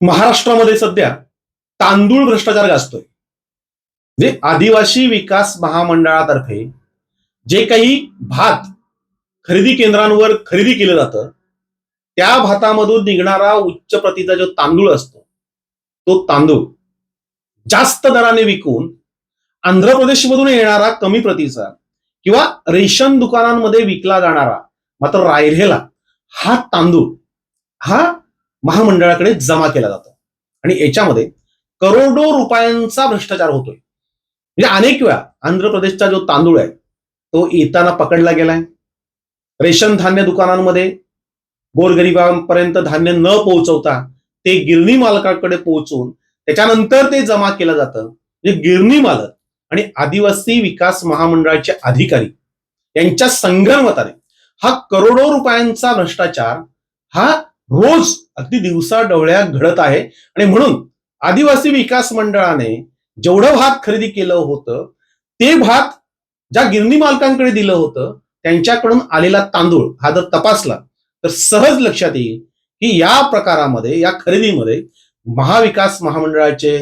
महाराष्ट्रामध्ये सध्या तांदूळ भ्रष्टाचार गाजतोय. जे आदिवासी विकास महामंडळातर्फे जे काही भात खरेदी केंद्रांवर खरेदी केलं जातं त्या भातामधून निघणारा उच्च प्रतीचा जो तांदूळ असतो तो तांदूळ जास्त दराने विकून आंध्र प्रदेशमधून येणारा कमी प्रतीचा किंवा रेशन दुकानांमध्ये विकला जाणारा मात्र रायरेला हा तांदूळ हा महामंडळाकडे जमा केला जातो. आणि याच्यामध्ये करोडो रुपयांचा भ्रष्टाचार होतोय. म्हणजे अनेक वेळा आंध्र प्रदेशचा जो तांदूळ आहे तो येताना पकडला गेलाय. रेशन धान्य दुकानांमध्ये गोरगरिबांपर्यंत धान्य न पोहोचवता ते गिरणी मालकाकडे पोहोचून त्याच्यानंतर ते जमा केलं जातं. म्हणजे गिरणी मालक आणि आदिवासी विकास महामंडळाचे अधिकारी यांच्या संगणमताने हा करोडो रुपयांचा भ्रष्टाचार हा रोज अगदी दिवसा डोळ्या घडत आहे. आणि म्हणून आदिवासी विकास मंडळाने जेवढं भात खरेदी केलं होतं ते भात ज्या गिरणी मालकांकडे दिलं होतं त्यांच्याकडून आलेला तांदूळ हा जर तपासला तर सहज लक्षात येईल की या प्रकारामध्ये या खरेदीमध्ये महाविकास महामंडळाचे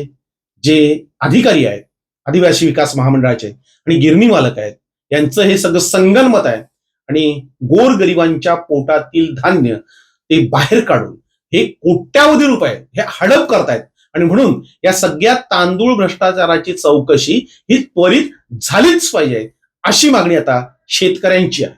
जे अधिकारी आहेत आदिवासी विकास महामंडळाचे आणि गिरणी मालक आहेत यांचं हे सगळं संगनमत आहे. आणि गोरगरिबांच्या पोटातील धान्य ते बाहेर काढून हे कोट्यावधी रुपये हे हडप करतायत. आणि म्हणून या सगळ्या तांदूळ भ्रष्टाचाराची चौकशी ही त्वरित झालीच पाहिजे. अशी मागणी आता शेतकऱ्यांची आहे.